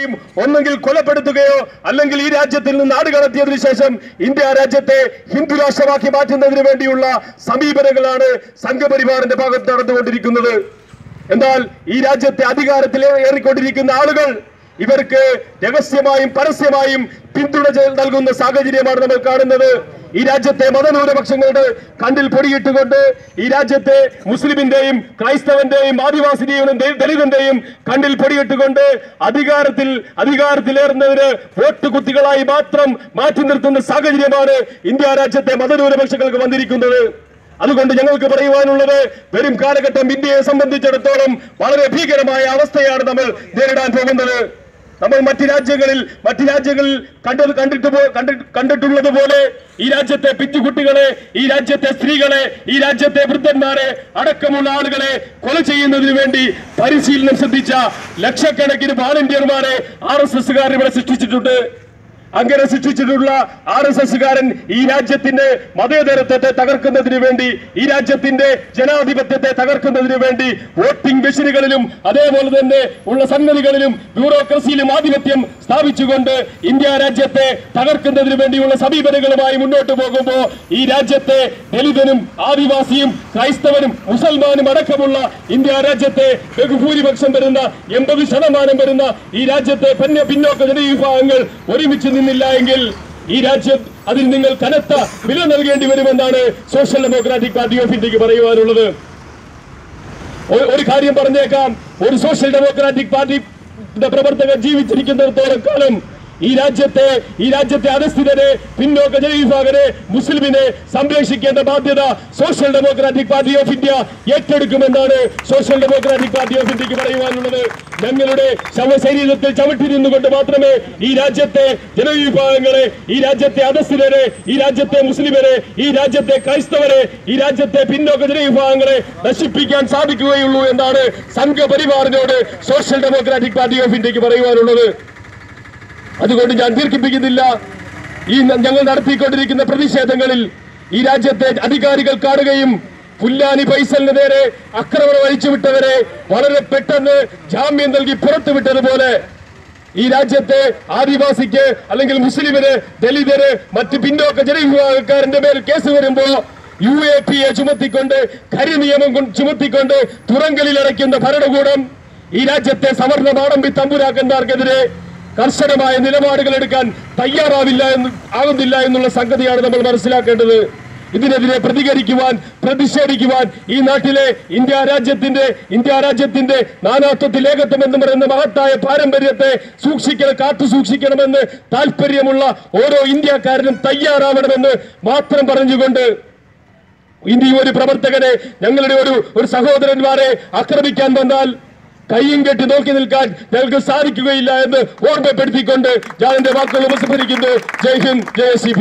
മുസ്ലിമിനെയും ഒന്നെങ്കിൽ കൊലപ്പെടുത്തുകയോ അല്ലെങ്കിൽ ഈ രാജ്യത്തിൽ നിന്ന് നാട് കടത്തിയതിനു ശേഷം ഇന്ത്യ രാജ്യത്തെ ഹിന്ദു രാഷ്ട്രമാക്കി മാറ്റുന്നതിന് വേണ്ടിയുള്ള സമീപനങ്ങളാണ് സംഘപരിവാറിന്റെ ഭാഗത്ത് നടന്നുകൊണ്ടിരിക്കുന്നത്. എന്നാൽ ഈ രാജ്യത്തെ അധികാരത്തിൽ ഏറിക്കൊണ്ടിരിക്കുന്ന ആളുകൾ ഇവർക്ക് രഹസ്യമായും പരസ്യമായും പിന്തുണ നൽകുന്ന സാഹചര്യമാണ് നമ്മൾ കാണുന്നത്. ഈ രാജ്യത്തെ മതന്യൂനപക്ഷങ്ങളുടെ കണ്ടിൽ പൊടിയിട്ടുകൊണ്ട് ഈ രാജ്യത്തെ മുസ്ലിമിന്റെയും ക്രൈസ്തവന്റെയും ആദിവാസിന്റെയും ദളിതന്റെയും കണ്ടിൽ പൊടിയിട്ടുകൊണ്ട് അധികാരത്തിൽ അധികാരത്തിലേറുന്നവര് വോട്ട് കുത്തികളായി മാത്രം മാറ്റി നിർത്തുന്ന സാഹചര്യമാണ് ഇന്ത്യ രാജ്യത്തെ മതന്യൂനപക്ഷങ്ങൾക്ക് വന്നിരിക്കുന്നത്. അതുകൊണ്ട് ഞങ്ങൾക്ക് പറയുവാനുള്ളത് വരും കാലഘട്ടം ഇന്ത്യയെ സംബന്ധിച്ചിടത്തോളം വളരെ ഭീകരമായ അവസ്ഥയാണ് നമ്മൾ നേരിടാൻ പോകുന്നത്. നമ്മൾ മറ്റു രാജ്യങ്ങളിൽ മറ്റു രാജ്യങ്ങളിൽ കണ്ടത് കണ്ടിട്ട് കണ്ടിട്ടുള്ളത് പോലെ ഈ രാജ്യത്തെ പിച്ചുകുട്ടികളെ ഈ രാജ്യത്തെ സ്ത്രീകളെ ഈ രാജ്യത്തെ വൃദ്ധന്മാരെ അടക്കമുള്ള ആളുകളെ കൊല ചെയ്യുന്നതിന് വേണ്ടി പരിശീലനം ശ്രദ്ധിച്ച ലക്ഷക്കണക്കിന് വാളണ്ടിയർമാരെ ആർ എസ് എസ്സുകാർ ഇവിടെ സൃഷ്ടിച്ചിട്ടുണ്ട്. അങ്ങനെ ശിക്ഷിച്ചിട്ടുള്ള ആർ എസ് എസ്സുകാരൻ ഈ രാജ്യത്തിന്റെ മതേതരത്വത്തെ തകർക്കുന്നതിന് വേണ്ടി ഈ രാജ്യത്തിന്റെ ജനാധിപത്യത്തെ തകർക്കുന്നതിന് വേണ്ടി വോട്ടിംഗ് മെഷീനുകളിലും അതേപോലെ തന്നെ ഉള്ള സംഗതികളിലും ബ്യൂറോക്രസിയിലും ആധിപത്യം സ്ഥാപിച്ചുകൊണ്ട് ഇന്ത്യ രാജ്യത്തെ തകർക്കുന്നതിന് വേണ്ടിയുള്ള സമീപനങ്ങളുമായി മുന്നോട്ട് പോകുമ്പോൾ ഈ രാജ്യത്തെ ദലിതനും ആദിവാസിയും ക്രൈസ്തവനും മുസൽമാനും അടക്കമുള്ള ഇന്ത്യ രാജ്യത്തെ ബഹുഭൂരിപക്ഷം വരുന്ന എൺപത് ശതമാനം വരുന്ന ഈ രാജ്യത്തെ പന്ന പിന്നോക്ക ജനവിഭാഗങ്ങൾ ഒരുമിച്ച് നിന്നില്ല എങ്കിൽ ഈ രാജ്യം അതിൽ നിങ്ങൾ കനത്ത വില നൽകേണ്ടി വരുമെന്നാണ് സോഷ്യൽ ഡെമോക്രാറ്റിക് പാർട്ടി ഓഫ് ഇന്ത്യയ്ക്ക് പറയുവാനുള്ളത്. ഒരു- കാര്യം പറഞ്ഞേക്കാം. ഒരു സോഷ്യൽ ഡെമോക്രാറ്റിക് പാർട്ടിയുടെ പ്രവർത്തകർ ജീവിച്ചിരിക്കുന്നിടത്തോളം കാലം ഈ രാജ്യത്തെ ഈ രാജ്യത്തെ അധസ്ഥിതരെ പിന്നോക്ക ജനവിഭാഗരെ മുസ്ലിമിനെ സംരക്ഷിക്കേണ്ട ബാധ്യത social democratic party of India ഏറ്റെടുക്കുമെന്നാണ് social democratic party of ഇന്ത്യയ്ക്ക് പറയുവാനുള്ളത്. ഞങ്ങളുടെ ശവശരീരത്തിൽ ചവിട്ടി നിന്നുകൊണ്ട് മാത്രമേ ഈ രാജ്യത്തെ ജനവിഭാഗങ്ങളെ ഈ രാജ്യത്തെ അധസ്ഥിതരെ ഈ രാജ്യത്തെ മുസ്ലിമരെ ഈ രാജ്യത്തെ ക്രൈസ്തവരെ ഈ രാജ്യത്തെ പിന്നോക്ക ജനവിഭാഗങ്ങളെ നശിപ്പിക്കാൻ സാധിക്കുകയുള്ളൂ എന്നാണ് സംഘപരിവാറിനോട് സോഷ്യൽ ഡെമോക്രാറ്റിക് പാർട്ടി ഓഫ് ഇന്ത്യയ്ക്ക് പറയുവാനുള്ളത്. അതുകൊണ്ട് ഞാൻ ദീർഘിപ്പിക്കുന്നില്ല. ഈ ഞങ്ങൾ നടത്തിക്കൊണ്ടിരിക്കുന്ന പ്രതിഷേധങ്ങളിൽ ഈ രാജ്യത്തെ അധികാരികൾ കാണുകയും പുല്ലാനി ഫൈസലിന് നേരെ അക്രമണം അഴിച്ചുവിട്ടവരെ വളരെ പെട്ടെന്ന് ജാമ്യം നൽകി പുറത്തുവിട്ടതുപോലെ ഈ രാജ്യത്തെ ആദിവാസിക്ക് അല്ലെങ്കിൽ മുസ്ലിമിന് ദലിതര് മറ്റ് പിന്നോക്ക ജനവിഭാഗക്കാരന്റെ പേരിൽ കേസ് വരുമ്പോ യു എ പി എ ചുമത്തിക്കൊണ്ട് കരിനിയമം നിയമം ചുമത്തിക്കൊണ്ട് തുറങ്കലിൽ അടയ്ക്കുന്ന ഭരണകൂടം ഈ രാജ്യത്തെ സവർണ മാടമ്പി തമ്പുരാക്കന്മാർക്കെതിരെ കർശനമായ നിലപാടുകൾ എടുക്കാൻ തയ്യാറാവില്ല എന്ന് ആകുന്നില്ല എന്നുള്ള സംഗതിയാണ് നമ്മൾ മനസ്സിലാക്കേണ്ടത്. ഇതിനെതിരെ പ്രതികരിക്കുവാൻ പ്രതിഷേധിക്കുവാൻ ഈ നാട്ടിലെ ഇന്ത്യ രാജ്യത്തിന്റെ ഇന്ത്യ രാജ്യത്തിന്റെ നാനാത്വത്തിൽ ഏകത്വം എന്ന് പറയുന്ന മഹത്തായ പാരമ്പര്യത്തെ സൂക്ഷിക്കണം കാത്തു സൂക്ഷിക്കണമെന്ന് താല്പര്യമുള്ള ഓരോ ഇന്ത്യക്കാരനും തയ്യാറാവണമെന്ന് മാത്രം പറഞ്ഞുകൊണ്ട് ഇനി ഒരു പ്രവർത്തകനെ ഞങ്ങളുടെ ഒരു ഒരു സഹോദരന്മാരെ ആക്രമിക്കാൻ വന്നാൽ കയ്യും കെട്ടി നോക്കി നിൽക്കാൻ ഞങ്ങൾക്ക് സാധിക്കുകയില്ല എന്ന് ഓർമ്മപ്പെടുത്തിക്കൊണ്ട് ഞാൻ എന്റെ വാക്കുകൾ ഉപസംഹരിക്കുന്നു. ജയ് ഹിന്ദ് ജയ സി